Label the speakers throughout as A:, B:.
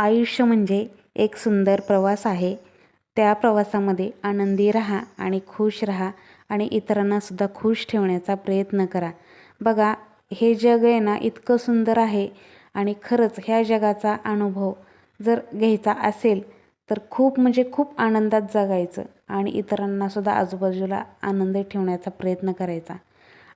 A: आयुष्य म्हणजे एक सुंदर प्रवास आहे. त्या प्रवासामध्ये आनंदी राहा आणि खुश राहा आणि इतरांनासुद्धा खुश ठेवण्याचा प्रयत्न करा. बघा हे जग आहे ना इतकं सुंदर आहे आणि खरंच ह्या जगाचा अनुभव जर घ्यायचा असेल तर खूप म्हणजे खूप आनंदात जगायचं आणि इतरांनासुद्धा आजूबाजूला आनंद ठेवण्याचा प्रयत्न करायचा.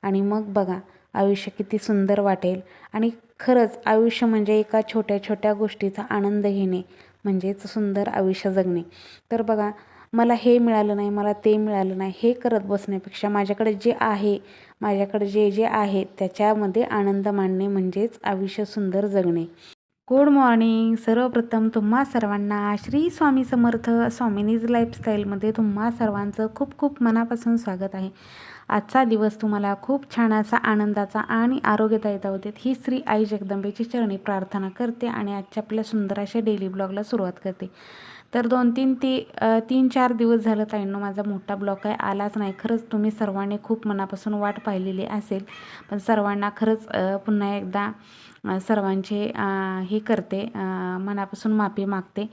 A: आणि मग बघा आयुष्य किती सुंदर वाटेल आणि खरंच आयुष्य म्हणजे एका छोट्या छोट्या गोष्टीचा आनंद घेणे म्हणजेच सुंदर आयुष्य जगणे. तर बघा मला हे मिळालं नाही मला ते मिळालं नाही हे करत बसण्यापेक्षा माझ्याकडे जे आहे माझ्याकडे जे जे आहे त्याच्यामध्ये आनंद मानणे म्हणजेच आयुष्य सुंदर जगणे. Good morning. सर्वप्रथम तुम्हा सर्वांना श्री स्वामी समर्थ स्वामिनीज लाईफस्टाईलमध्ये तुम्हा सर्वांचं खूप खूप मनापासून स्वागत आहे. आजचा दिवस तुम्हाला खूप छान असा आनंदाचा आणि आरोग्यदायी जाऊ देत. ही श्री आई जगदंबेची चरणी प्रार्थना करते आणि आजच्या आपल्या सुंदर अशा डेली ब्लॉगला सुरुवात करते. तर दोन तीन ती तीन चार दिवस झालं ताईंनो माझा मोठा ब्लॉक काय आलाच नाही. खरंच तुम्ही सर्वांनी खूप मनापासून वाट पाहिलेली असेल. पण सर्वांना खरंच पुन्हा एकदा सर्वांचे हे करते मनापासून माफी मागते.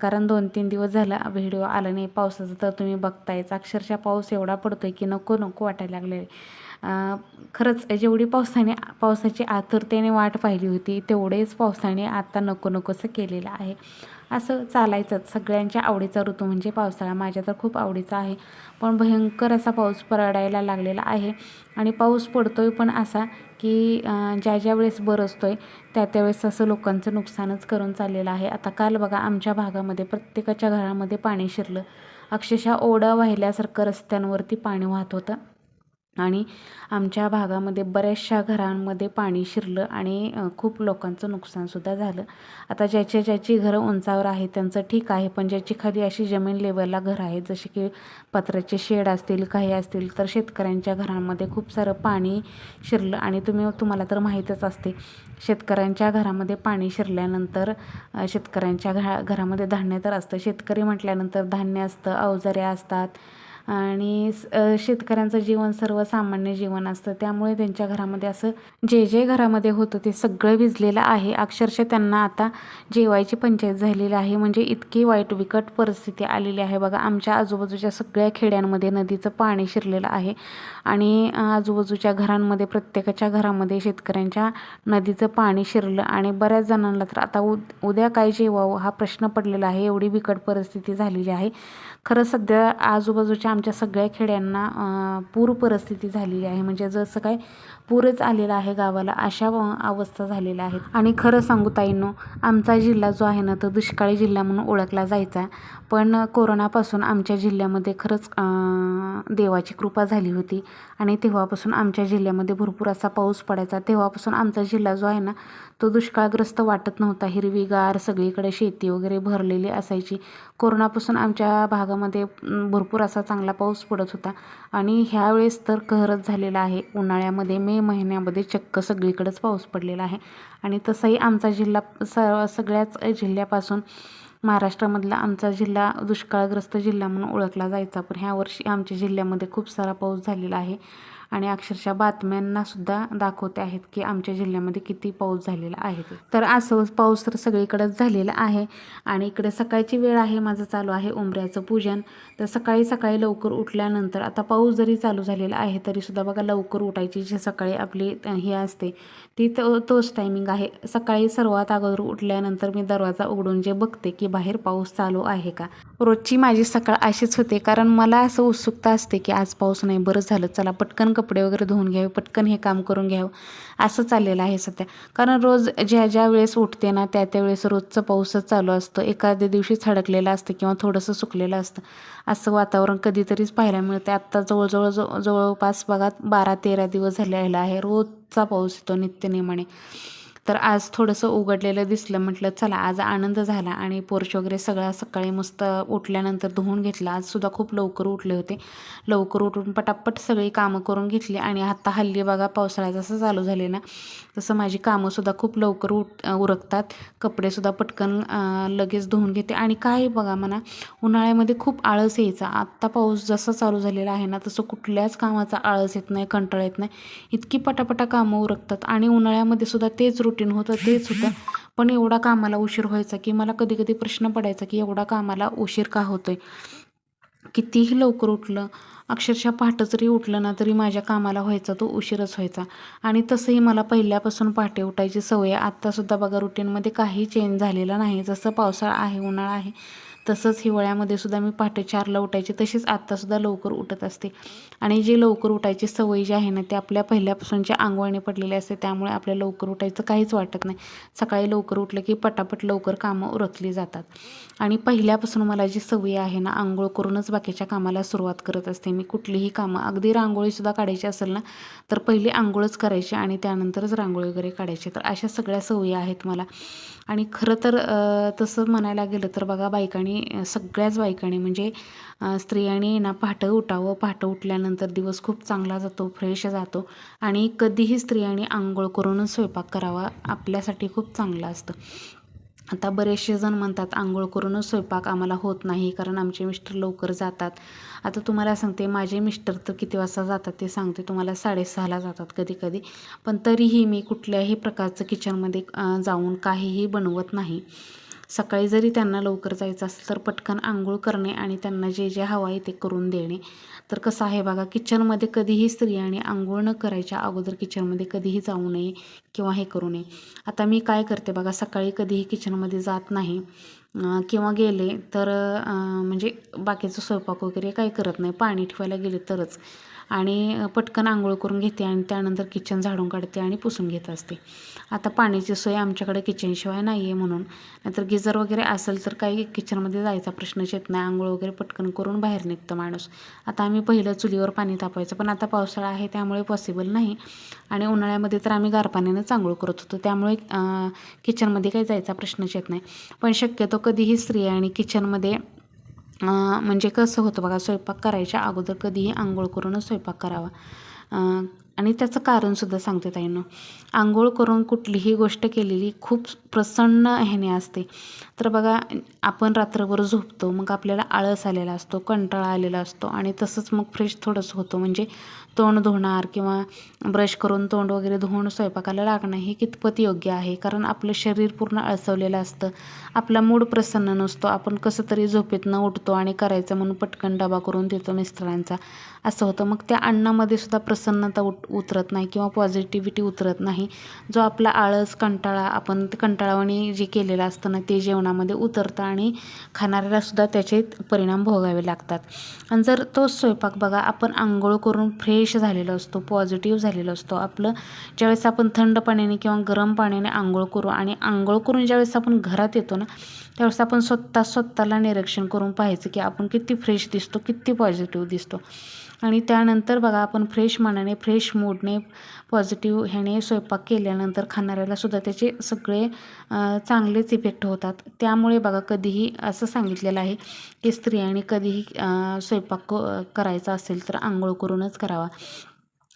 A: कारण दोन तीन दिवस झाला व्हिडिओ आला नाही पावसाचं तर तुम्ही बघतायच. अक्षरशः पाऊस एवढा पडतो आहे की नको नको वाटायला लागले खरंच जेवढी पावसाने पावसाची आतुरतेने वाट पाहिली होती तेवढेच पावसाने आता नको नकोसं केलेलं आहे. असं चालायचंच. सगळ्यांच्या आवडीचा ऋतू म्हणजे पावसाळा. माझ्या तर खूप आवडीचा आहे. पण भयंकर असा पाऊस पडायला लागलेला आहे. आणि पाऊस पडतोय पण असा की ज्या ज्या वेळेस बरसतो आहे त्या त्यावेळेस असं लोकांचं नुकसानच करून चाललेलं आहे. आता काल बघा आमच्या भागामध्ये प्रत्येकाच्या घरामध्ये पाणी शिरलं. अक्षरशः ओढा वाहिल्यासारखं रस्त्यांवरती पाणी वाहत होतं. आणि आमच्या भागामध्ये बऱ्याचशा घरांमध्ये पाणी शिरलं आणि खूप लोकांचं नुकसानसुद्धा झालं. आता ज्याच्या ज्याची घरं उंचावर आहे त्यांचं ठीक आहे पण ज्याची खाली अशी जमीन लेवलला घरं आहेत जसे की पत्र्याचे शेड असतील काही असतील तर शेतकऱ्यांच्या घरांमध्ये खूप सारं पाणी शिरलं. आणि तुम्ही तुम्हाला तर माहीतच असते शेतकऱ्यांच्या घरामध्ये पाणी शिरल्यानंतर शेतकऱ्यांच्या घरा घरामध्ये धान्य तर असतं. शेतकरी म्हटल्यानंतर धान्य असतं अवजारे असतात आणि शेतकऱ्यांचं जीवन सर्वसामान्य जीवन असतं. त्यामुळे त्यांच्या घरामध्ये असं जे जे घरामध्ये होतं ते सगळं विजलेलं आहे. अक्षरशः त्यांना आता जेवायची पंचायत झालेली आहे. म्हणजे इतकी वाईट विकट परिस्थिती आलेली आहे. बघा आमच्या आजूबाजूच्या सगळ्या खेड्यांमध्ये नदीचं पाणी शिरलेलं आहे. आणि आजूबाजूच्या घरांमध्ये प्रत्येकाच्या घरामध्ये शेतकऱ्यांच्या नदीचं पाणी शिरलं आणि बऱ्याच जणांना तर आता उद्या काय जेवावं हा प्रश्न पडलेला आहे. एवढी बिकट परिस्थिती झालेली आहे. खरं सध्या आजूबाजूच्या आमच्या सगळ्या खेड्यांना पूर परिस्थिती झालेली आहे. म्हणजे जसं काय पूरच आलेला आहे गावाला अशा अवस्था झालेल्या आहेत. आणि खरं सांगू ताईंनो आमचा जिल्हा जो आहे ना तो दुष्काळी जिल्हा म्हणून ओळखला जायचा. पण कोरोनापासून आमच्या जिल्ह्यामध्ये खरंच देवाची कृपा झाली होती. आणि तेव्हापासून आमच्या जिल्ह्यामध्ये भरपूर असा पाऊस पडायचा. तेव्हापासून आमचा जिल्हा जो आहे ना तो दुष्काळग्रस्त वाटत नव्हता. हिरवीगार सगळीकडे शेती वगैरे भरलेली असायची. कोरोनापासून आमच्या भागामध्ये भरपूर असा चांगला पाऊस पडत होता. आणि ह्यावेळेस तर कहरच झालेला आहे. उन्हाळ्यामध्ये मे महिन्यामध्ये चक्क सगळीकडेच पाऊस पडलेला आहे. आणि तसंही आमचा जिल्हा स सगळ्याच जिल्ह्यापासून महाराष्ट्रामधला आमचा जिल्हा दुष्काळग्रस्त जिल्हा म्हणून ओळखला जायचा. पण ह्या वर्षी आमच्या जिल्ह्यामध्ये खूप सारा पाऊस झालेला आहे. आणि अक्षरशः बातम्यांना सुद्धा दाखवते आहेत की आमच्या जिल्ह्यामध्ये किती पाऊस झालेला आहे. तर असं पाऊस तर सगळीकडेच झालेला आहे आणि इकडे सकाळची वेळ आहे माझं चालू आहे उंबऱ्याचं पूजन. तर सकाळी सकाळी लवकर उठल्यानंतर आता पाऊस जरी चालू झालेला आहे तरीसुद्धा बघा लवकर उठायची जी सकाळी आपली हे असते ती तो तोच टायमिंग आहे. सकाळी सर्वात अगोदर उठल्यानंतर मी दरवाजा उघडून जे बघते की बाहेर पाऊस चालू आहे का? रोजची माझी सकाळ अशीच होते कारण मला असं उत्सुकता असते की आज पाऊस नाही बरं झालं चला पटकन कपडे वगैरे धुवून घ्यावे पटकन हे काम करून घ्यावं. असं चाललेलं आहे सध्या. कारण रोज ज्या ज्या वेळेस उठते ना त्या त्यावेळेस रोजचं पाऊसच चालू असतं. एखाद्या दिवशी थडकलेलं असतं किंवा थोडंसं सुकलेलं असतं. असं वातावरण कधीतरीच पाहायला मिळतं. आत्ता जवळजवळ जवळपास बघा बारा तेरा दिवस झालेला आहे. रोजचा पाऊस येतो नित्यनेमाने. तर आज थोडंसं उघडलेलं दिसलं म्हटलं चला आज आनंद झाला आणि पोर्च वगैरे सगळा सकाळी मस्त उठल्यानंतर धुवून घेतला. आजसुद्धा खूप लवकर उठले होते. लवकर उठून पटापट सगळी कामं करून घेतली आणि आता हल्ली बघा पावसाळा जसं चालू झाले ना तसं माझी कामंसुद्धा खूप लवकर उठ उरकतात. कपडेसुद्धा पटकन लगेच धुवून घेते. आणि काय बघा म्हणा उन्हाळ्यामध्ये खूप आळस यायचा. आत्ता पाऊस जसा चालू झालेला आहे ना तसं कुठल्याच कामाचा आळस येत नाही कंटाळ येत नाही. इतकी पटापटा कामं उरकतात. आणि उन्हाळ्यामध्ये सुद्धा तेच रुटीन होतं तेच होतं. पण एवढा कामाला उशीर व्हायचा की मला कधी कधी प्रश्न पडायचा की एवढा कामाला उशीर का होतोय? कितीही लवकर उठलं अक्षरशः पहाटं जरी उठलं ना तरी माझ्या कामाला व्हायचा तो उशीरच व्हायचा. आणि तसंही मला पहिल्यापासून पहाटे उठायची सवय आत्तासुद्धा बघा रुटीनमध्ये काही चेंज झालेला नाही. जसं पावसाळा आहे उन्हाळा आहे तसंच हिवाळ्यामध्ये सुद्धा मी पहाटे चारला उठायचे तशीच आत्तासुद्धा लवकर उठत असते. आणि जी लवकर उठायची सवय जी आहे ना ती आपल्या पहिल्यापासूनच्या अंगवळणी पडलेली असते त्यामुळे आपल्या लवकर उठायचं काहीच वाटत नाही. सकाळी लवकर उठलं की पटापट लवकर कामं उरकली जातात. आणि पहिल्यापासून मला जी सवय आहे ना आंघोळ करूनच बाकीच्या कामाला सुरुवात करत असते. मी कुठलीही कामं अगदी रांगोळीसुद्धा काढायची असेल ना तर पहिली आंघोळच करायची आणि त्यानंतरच रांगोळी वगैरे काढायची. तर अशा सगळ्या सवयी आहेत मला. आणि खरं तर तसं म्हणायला गेलं तर बघा बायकांनी सगळ्याच बायकांनी म्हणजे स्त्रियांनी ना पहाटं उठावं. पहाटं उठल्यानंतर दिवस खूप चांगला जातो फ्रेश जातो आणि कधीही स्त्रियांनी आंघोळ करूनच स्वयंपाक करावा आपल्यासाठी खूप चांगलं असतं. आता बरेचसे जण म्हणतात आंघोळ करूनच स्वयंपाक आम्हाला होत नाही कारण आमचे मिस्टर लवकर जातात. आता तुम्हाला सांगते माझे मिस्टर तर किती वाजता जातात ते सांगते तुम्हाला साडेसहाला जातात कधी कधी. पण तरीही मी कुठल्याही प्रकारचं किचनमध्ये जाऊन काहीही बनवत नाही. सकाळी जरी त्यांना लवकर जायचं असेल तर पटकन आंघोळ करणे आणि त्यांना जे जे हवं आहे ते करून देणे. तर कसं आहे बघा किचनमध्ये कधीही स्त्रियांनी आंघोळ न करायच्या अगोदर किचनमध्ये कधीही जाऊ नये किंवा हे करू नये. आता मी काय करते बघा सकाळी कधीही किचनमध्ये जात नाही. किंवा गेले तर म्हणजे बाकीचं स्वयंपाक वगैरे काही करत नाही. पाणी ठेवायला गेले तरच. आणि पटकन आंघोळ करून घेते आणि त्यानंतर किचन झाडून काढते आणि पुसून घेत असते. आता पाण्याची सोय आमच्याकडे किचनशिवाय नाही आहे म्हणून. नाहीतर गिजर वगैरे असेल तर काही किचनमध्ये जायचा प्रश्नच येत नाही. आंघोळ वगैरे पटकन करून बाहेर निघतो माणूस. आता आम्ही पहिलं चुलीवर पाणी तापायचं पण आता पावसाळा आहे त्यामुळे पॉसिबल नाही. आणि उन्हाळ्यामध्ये तर आम्ही गारपाण्यानंच आंघोळ करत होतो. त्यामुळे किचनमध्ये काही जायचा प्रश्नच येत नाही. पण शक्यतो कधीही स्त्रिया आणि किचनमध्ये म्हणजे कसं होतं बघा स्वयंपाक करायच्या अगोदर कधीही आंघोळ करूनच स्वयंपाक करावा. आणि त्याचं कारणसुद्धा सांगते ताईनं. आंघोळ करून कुठलीही गोष्ट केलेली खूप प्रसन्न ह्याने असते. तर बघा आपण रात्रभर झोपतो मग आपल्याला आळस आलेला असतो कंटाळा आलेला असतो आणि तसंच मग फ्रेश थोडंसं होतो. म्हणजे तोंड धुणार किंवा ब्रश करून तोंड वगैरे धुवून स्वयंपाकाला लागणं हे कितपत योग्य आहे? कारण आपलं शरीर पूर्ण आळसवलेलं असतं. आपला मूड प्रसन्न नसतो. आपण कसं तरी झोपेतनं उठतो आणि करायचं म्हणून पटकन डबा करून देतो मिस्टरांचा. असं होतं. मग त्या अन्नामध्ये सुद्धा प्रसन्नता उठ उतरत नाही किंवा पॉझिटिव्हिटी उतरत नाही. जो आपला आळस कंटाळा आपण ते कंटाळावानी जे केलेलं असतं ना ते जेवणामध्ये उतरतं आणि खाणाऱ्यालासुद्धा त्याचे परिणाम भोगावे लागतात. आणि जर तो स्वयंपाक बघा आपण आंघोळ करून फ्रेश झालेलो असतो पॉझिटिव्ह झालेलो असतो. आपलं ज्यावेळेस आपण थंड पाण्याने किंवा गरम पाण्याने आंघोळ करू आणि आंघोळ करून ज्यावेळेस आपण घरात येतो ना त्यावेळेस आपण स्वतः स्वतःला निरीक्षण करून पाहायचं की आपण किती फ्रेश दिसतो किती पॉझिटिव्ह दिसतो. आणि त्यानंतर बघा आपण फ्रेश मनाने फ्रेश मूडने पॉझिटिव्ह ह्याने स्वयंपाक केल्यानंतर खाणाऱ्याला सुद्धा त्याचे सगळे चांगलेच इफेक्ट होतात. त्यामुळे बघा कधीही असं सांगितलेलं आहे की स्त्रियांनी कधीही स्वयंपाक करायचा असेल तर आंघोळ करूनच करावा.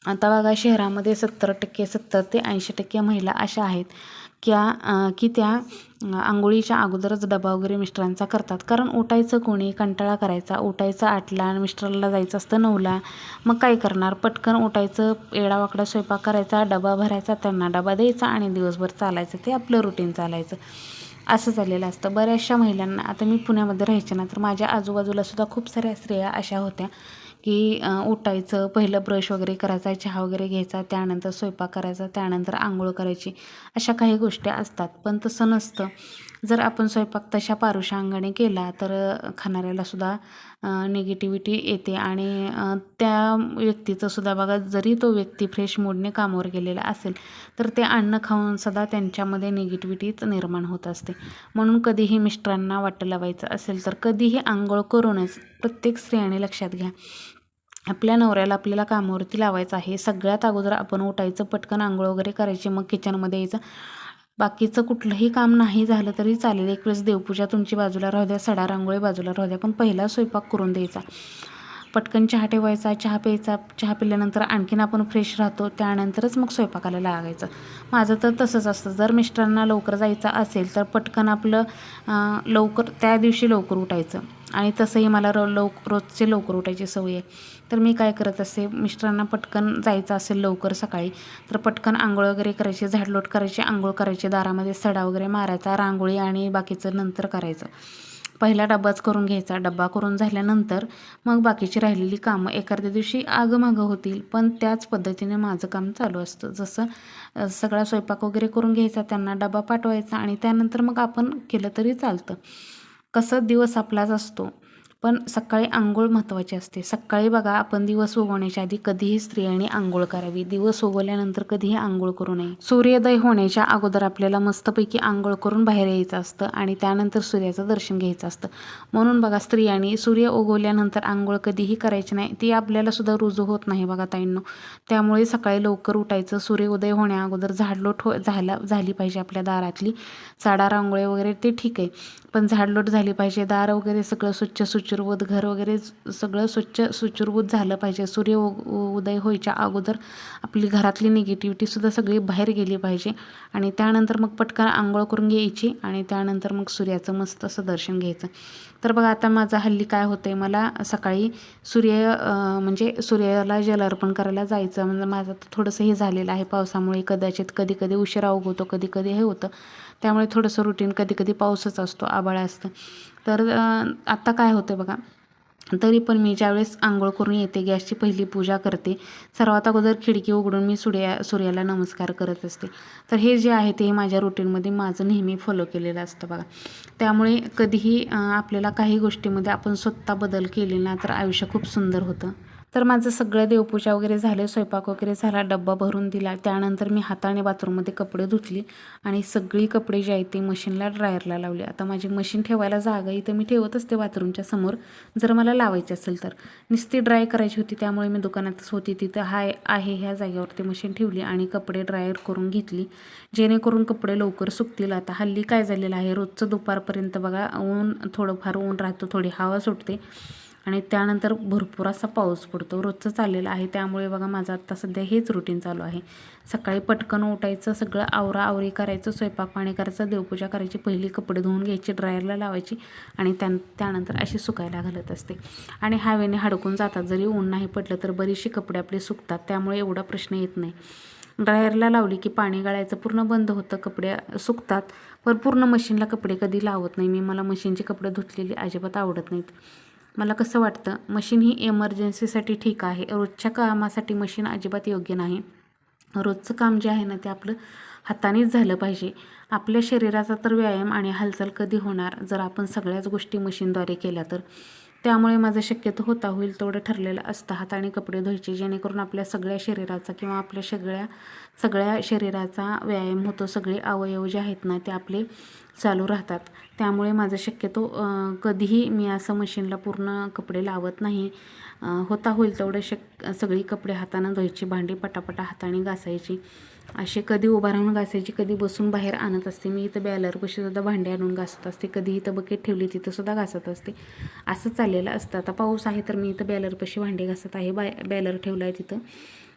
A: आता बघा शहरामध्ये सत्तर टक्के सत्तर ते ऐंशी टक्के महिला अशा आहेत. क्या की त्या आंघोळीच्या अगोदरच डबा वगैरे मिस्टरांचा करतात. कारण उठायचं कोणी कंटाळा करायचा. उठायचं आठला आणि मिस्टरला जायचं असतं नऊला. मग काय करणार? पटकन उठायचं एडावाकडा स्वयंपाक करायचा डबा भरायचा त्यांना डबा द्यायचा आणि दिवसभर चालायचं. ते आपलं रुटीन चालायचं. असं झालेलं असतं. बऱ्याचशा महिलांना आता मी पुण्यामध्ये राहायचे ना तर माझ्या आजूबाजूला सुद्धा खूप साऱ्या स्त्रिया अशा होत्या. की उठायचं पहिलं ब्रश वगैरे करायचा चहा वगैरे घ्यायचा त्यानंतर स्वयंपाक करायचा त्यानंतर आंघोळ करायची अशा काही गोष्टी असतात. पण तसं नसतं. जर आपण स्वयंपाक तशा पारुषांगाने केला तर खाणाऱ्याला सुद्धा निगेटिव्हिटी येते आणि त्या व्यक्तीचं सुद्धा बघा जरी तो व्यक्ती फ्रेश मूडने कामावर गेलेला असेल तर ते अन्न खाऊन सुद्धा त्यांच्यामध्ये निगेटिव्हिटीच निर्माण होत असते. म्हणून कधीही मिस्टरांना वाटं लावायचं असेल तर कधीही आंघोळ करूनच प्रत्येक स्त्रियाने लक्षात घ्या. आपल्या नवऱ्याला आपल्याला कामावरती लावायचं आहे. सगळ्यात अगोदर आपण उठायचं पटकन आंघोळ वगैरे करायची मग किचनमध्ये यायचं. बाकीचं कुठलंही काम नाही झालं तरी चालेल. एक वेळेस देवपूजा तुमची बाजूला राहू द्या सडा रांगोळी बाजूला राहू द्या पण पहिला स्वयंपाक करून द्यायचा. पटकन चहा ठेवायचा चहा प्यायचा चहा पिल्यानंतर आणखीन आपण फ्रेश राहतो त्यानंतरच मग स्वयंपाकाला लागायचं. माझं तर तसंच असतं. जर मिस्टरांना लवकर जायचं असेल तर पटकन आपलं लवकर त्या दिवशी लवकर उठायचं. आणि तसंही मला रो लव रोजचे लवकर उठायची सवय आहे. तर मी काय करत असते मिस्टरांना पटकन जायचं असेल लवकर सकाळी तर पटकन आंघोळ वगैरे करायची झाडलोट करायची आंघोळ करायची दारामध्ये सडा वगैरे मारायचा रांगोळी आणि बाकीचं नंतर करायचं. पहिला डब्बाच करून घ्यायचा. डब्बा करून झाल्यानंतर मग बाकीची राहिलेली कामं एखाद्या दिवशी आगमागं होतील. पण त्याच पद्धतीने माझं काम चालू असतं. जसं सगळा स्वयंपाक वगैरे करून घ्यायचा त्यांना डबा पाठवायचा आणि त्यानंतर मग आपण केलं तरी चालतं. कसं दिवस आपलाच असतो. पण सकाळी आंघोळ महत्त्वाची असते. सकाळी बघा आपण दिवस उगवण्याच्या आधी कधीही स्त्रियांनी आंघोळ करावी. दिवस उगवल्यानंतर कधीही आंघोळ करू नये. सूर्योदय होण्याच्या अगोदर आपल्याला मस्तपैकी आंघोळ करून बाहेर यायचं असतं आणि त्यानंतर सूर्याचं दर्शन घ्यायचं असतं. म्हणून बघा स्त्रियांनी सूर्य उगवल्यानंतर आंघोळ कधीही करायची नाही. ती आपल्याला सुद्धा रुजू होत नाही बघा ताईंनो. त्यामुळे सकाळी लवकर उठायचं सूर्योदय होण्या अगोदर झाडलोट हो झाला झाली पाहिजे आपल्या दारातली. साडा रांगोळी वगैरे ते ठीक आहे. पण झाडलोट झाली पाहिजे दार वगैरे सगळं स्वच्छ सुचिरभूत घर वगैरे सगळं स्वच्छ सुचिरभूत झालं पाहिजे. सूर्य उदय व्हायच्या अगोदर आपली घरातली निगेटिव्हिटीसुद्धा सगळी बाहेर गेली पाहिजे. आणि त्यानंतर मग पटकन आंघोळ करून घ्यायची आणि त्यानंतर मग सूर्याचं मस्त असं दर्शन घ्यायचं. तर बघा आता माझं हल्ली काय होतं आहे मला सकाळी सूर्य म्हणजे सूर्याला जल अर्पण करायला जायचं. म्हणजे माझं तर थोडंसं हे झालेलं आहे पावसामुळे. कदाचित कधी कधी उशिरा उगवतो कधी कधी हे होतं. त्यामुळे थोडंसं रुटीन कधी कधी पाऊसच असतो आभाळ असतं. तर आत्ता काय होतं बघा तरी पण मी ज्यावेळेस आंघोळ करून येते गॅसची पहिली पूजा करते सर्वात अगोदर खिडकी उघडून मी सूर्या सूर्याला नमस्कार करत असते. तर हे जे आहे ते माझ्या रुटीनमध्ये माझं नेहमी फॉलो केलेलं असतं बघा. त्यामुळे कधीही आपल्याला काही गोष्टीमध्ये आपण स्वतः बदल केले ना तर आयुष्य खूप सुंदर होतं. तर माझं सगळं देवपूजा वगैरे झाले स्वयंपाक वगैरे झाला डब्बा भरून दिला. त्यानंतर मी हाताने बाथरूममध्ये कपडे धुतली आणि सगळी कपडे जे आहेत ते मशीनला ड्रायरला लावले. आता माझी मशीन ठेवायला जागा इथं मी ठेवत असते बाथरूमच्या समोर. जर मला लावायची असेल तर. नुसती ड्राय करायची होती त्यामुळे मी दुकानातच होती तिथं हाय आहे ह्या जागेवरती मशीन ठेवली आणि कपडे ड्रायर करून घेतली. जेणेकरून कपडे लवकर सुकतील. आता हल्ली काय झालेलं आहे रोजचं दुपारपर्यंत बघा ऊन थोडंफार ऊन राहतं थोडी हवा सुटते. आणि त्यानंतर भरपूर असा पाऊस पडतो. रोजचं चाललेलं आहे. त्यामुळे बघा माझं आत्ता सध्या हेच रुटीन चालू आहे. सकाळी पटकन उठायचं सगळं आवरा आवरी करायचं स्वयंपाक पाणी करायचं देवपूजा करायची पहिली कपडे धुवून घ्यायची ड्रायरला लावायची आणि त्या त्यानंतर अशी सुकायला घालत असते. आणि हवेने हडकून जातात. जरी ऊन नाही पडलं तर बरीचशी कपडे आपले सुकतात. त्यामुळे एवढा प्रश्न येत नाही. ड्रायरला लावली की पाणी गाळायचं पूर्ण बंद होतं. कपडे सुकतात. पण पूर्ण मशीनला कपडे कधी लावत नाही. मी मला मशीनचे कपडे धुतलेली अजिबात आवडत नाहीत. मला कसं वाटतं? मशीन ही एमर्जन्सीसाठी ठीक आहे. रोजच्या कामासाठी मशीन अजिबात योग्य नाही. रोजचं काम जे आहे ना ते आपलं हातानेच झालं पाहिजे. आपल्या शरीराचा तर व्यायाम आणि हालचाल कधी होणार? जर आपण सगळ्याच गोष्टी मशीनद्वारे केल्या तर. त्यामुळे माझं शक्यतो होता होईल तेवढं ठरलेलं असतं. हाताने कपडे धुवायचे जेणेकरून आपल्या सगळ्या शरीराचा किंवा आपल्या सगळ्या सगळ्या शरीराचा व्यायाम होतो. सगळे अवयव जे आहेत ना ते आपले चालू राहतात. त्यामुळे माझं शक्यतो कधीही मी असं मशीनला पूर्ण कपडे लावत नाही. होता होईल तेवढं शक सगळी कपडे हातानं धुवायची भांडी पटापटा हाताने घासायची. असे कधी उभा राहून घासायची कधी बसून बाहेर आणत असते. मी इथं बॅलरपाशी सुद्धा भांडे आणून घासत असते. कधी इथं बकेट ठेवली तिथं सुद्धा घासत असते. असं चाललेलं असतं. आता पाऊस आहे तर मी इथं बॅलरपाशी भांडे घासत आहे. बाय बॅलर ठेवला आहे तिथं.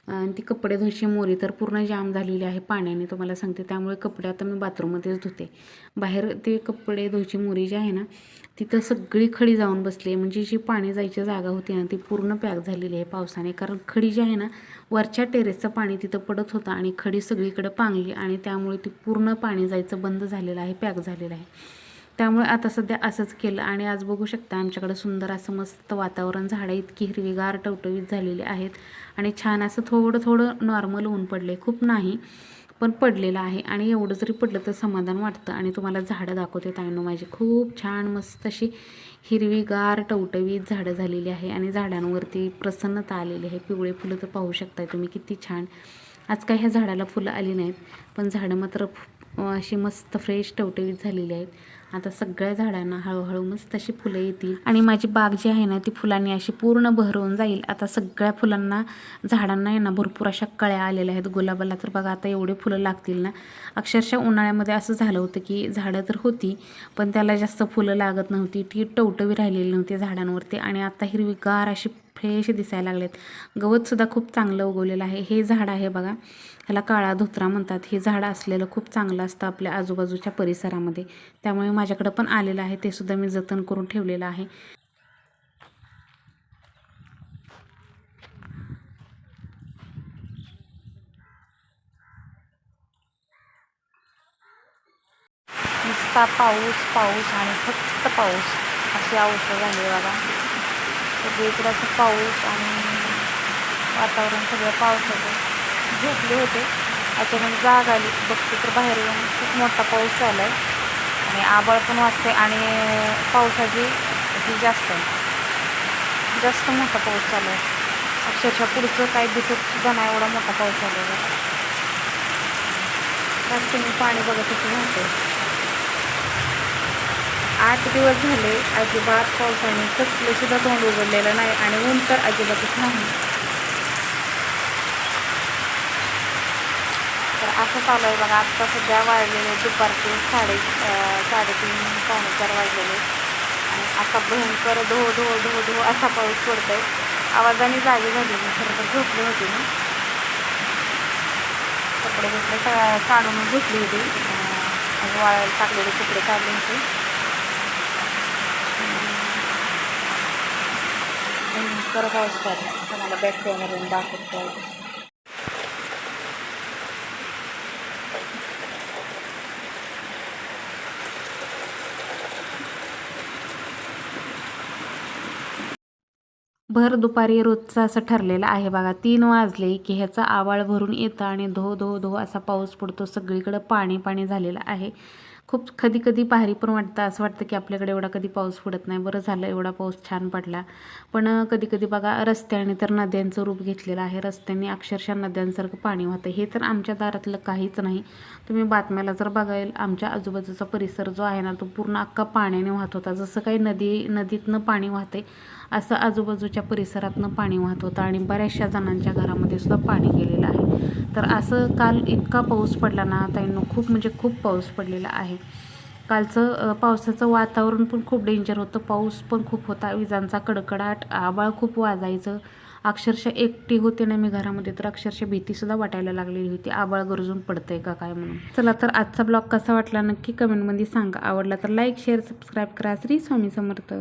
A: आणि ती कपडे धुवायची मोरी तर पूर्ण जाम झालेली आहे पाण्याने तुम्हाला सांगते. त्यामुळे कपडे आता मी बाथरूममध्येच धुते. बाहेर ते कपडे धुवायची मोरी जी आहे ना तिथं सगळी खडी जाऊन बसली आहे. म्हणजे जी पाणी जायची जागा होती ना ती पूर्ण पॅक झालेली आहे पावसाने. कारण खडी जी आहे ना वरच्या टेरेसचं पाणी तिथं पडत होतं आणि खडी सगळीकडे पांगली आणि त्यामुळे ती पूर्ण पाणी जायचं बंद झालेलं आहे पॅक झालेलं आहे. त्यामुळे आता सध्या असंच केलं आणि आज बघू शकता आमच्याकडे सुंदर असं मस्त वातावरण झाडं इतकी हिरवीगार टवटवीत झालेली आहेत आणि छान असं थोडं थोडं नॉर्मल ऊन पडले खूप नाही पण पडलेलं आहे आणि एवढं जरी पडलं तर समाधान वाटतं आणि तुम्हाला झाडं दाखवते ताईनो माझी. खूप छान मस्त अशी हिरवीगार टवटवीत झाडं झालेली आहे आणि झाडांवरती प्रसन्नता आलेली आहे. पिवळे फुलं तर पाहू शकताय तुम्ही किती छान. आज काय ह्या झाडाला फुलं आली नाहीत पण झाडं मात्र अशी मस्त फ्रेश टवटवीत झालेली आहेत. आता सगळ्या झाडांना हळूहळू मस्त अशी फुलं येतील. आणि माझी बाग जी आहे ना ती फुलांनी अशी पूर्ण बहरवून जाईल. आता सगळ्या फुलांना झाडांना आहे ना भरपूर अशा कळ्या आलेल्या आहेत. गुलाबाला तर बघा आता एवढे फुलं लागतील ना. अक्षरशः उन्हाळ्यामध्ये असं झालं होतं की झाडं तर होती पण त्याला जास्त फुलं लागत नव्हती. ती टवटवी राहिलेली नव्हती झाडांवरती. आणि आता हिरवीगार अशी फ्रेश दिसायला लागलेत. गवतसुद्धा खूप चांगलं उगवलेलं आहे. हे झाड आहे बघा. ह्याला काळा धोत्रा म्हणतात. हे झाड असलेलं खूप चांगलं असतं आपल्या आजूबाजूच्या परिसरामध्ये. त्यामुळे माझ्याकडं पण आलेलं आहे. ते सुद्धा मी जतन करून ठेवलेलं आहे. नुसता पाऊस पाऊस आणि फक्त पाऊस. अशी अवस्था झाली आहे सगळी इकडं असं पाऊस आणि वातावरण सगळं पावसाचं झोपले होते. अचानक जाग आली. बघते तर बाहेर येऊन खूप मोठा पाऊस झाला आहे आणि आबाळ पण वाजते आणि पावसाची ही जास्त आहे. जास्त मोठा पाऊस चालू आहे अक्षरशः पुढचं काही दिसत सुद्धा नाही. एवढा मोठा पाऊस चालू आहे जास्त मी पाणी बघत होते नव्हते आठ दिवस झाले अजिबात पावसाने कसलेसुद्धा तोंड उघडलेलं नाही आणि ऊन तर अजिबातच नाही. तर असं चालू आहे बघा आत्ता सध्या वाजलेले दुपारचे साडे साडेतीन पावणे चार वाजलेले. आणि असा भयंकर धो धो धो धो असा पाऊस पडतोय. आवाजाने जागी झाली मी खरं तर झोपली होती मी. कपडे बिपडे काढून घेतली होती. वाळायला टाकलेले कपडे काढले होते. भयंकर पाऊस तुम्हाला बॅक कॅमेऱ्याने दाखवतो भर दुपारी रोजचं असं ठरलेलं आहे बघा. तीन वाजले की ह्याचा आवाळ भरून येतं आणि धो धो धो असा पाऊस पडतो. सगळीकडं पाणी पाणी झालेलं आहे. खूप कधी कधी भारी पण वाटतं असं वाटतं की आपल्याकडे एवढा कधी पाऊस पडत नाही. बरं झालं एवढा पाऊस छान पडला. पण कधी कधी बघा रस्त्याने तर नद्यांचं रूप घेतलेलं आहे. रस्त्याने अक्षरशः नद्यांसारखं पाणी वाहतं. हे तर आमच्या दारातलं काहीच नाही. तुम्ही बातम्याला जर बघाल आमच्या आजूबाजूचा परिसर जो आहे ना तो पूर्ण अख्खा पाण्याने वाहत होता. जसं काही नदी नदीतनं पाणी वाहते असं आजूबाजूच्या परिसरातनं पाणी वाहत होतं आणि बऱ्याचशा जणांच्या घरामध्ये सुद्धा पाणी गेलेलं आहे. तर असं काल इतका पाऊस पडला ना ताईंनो खूप म्हणजे खूप पाऊस पडलेला आहे. कालचं पावसाचं वातावरण पण खूप डेंजर होतं. पाऊस पण खूप होता. विजांचा कडकडाट आबाळ खूप वाजायचं. अक्षरशः एकटी होते ना मी घरामध्ये तर अक्षरशः भीतीसुद्धा वाटायला लागलेली होती. आबाळ गरजून पडतंय का काय म्हणून. चला तर आजचा ब्लॉग कसा वाटला नक्की कमेंटमध्ये सांगा. आवडला तर लाईक शेअर सबस्क्राईब करा. श्री स्वामी समर्थ.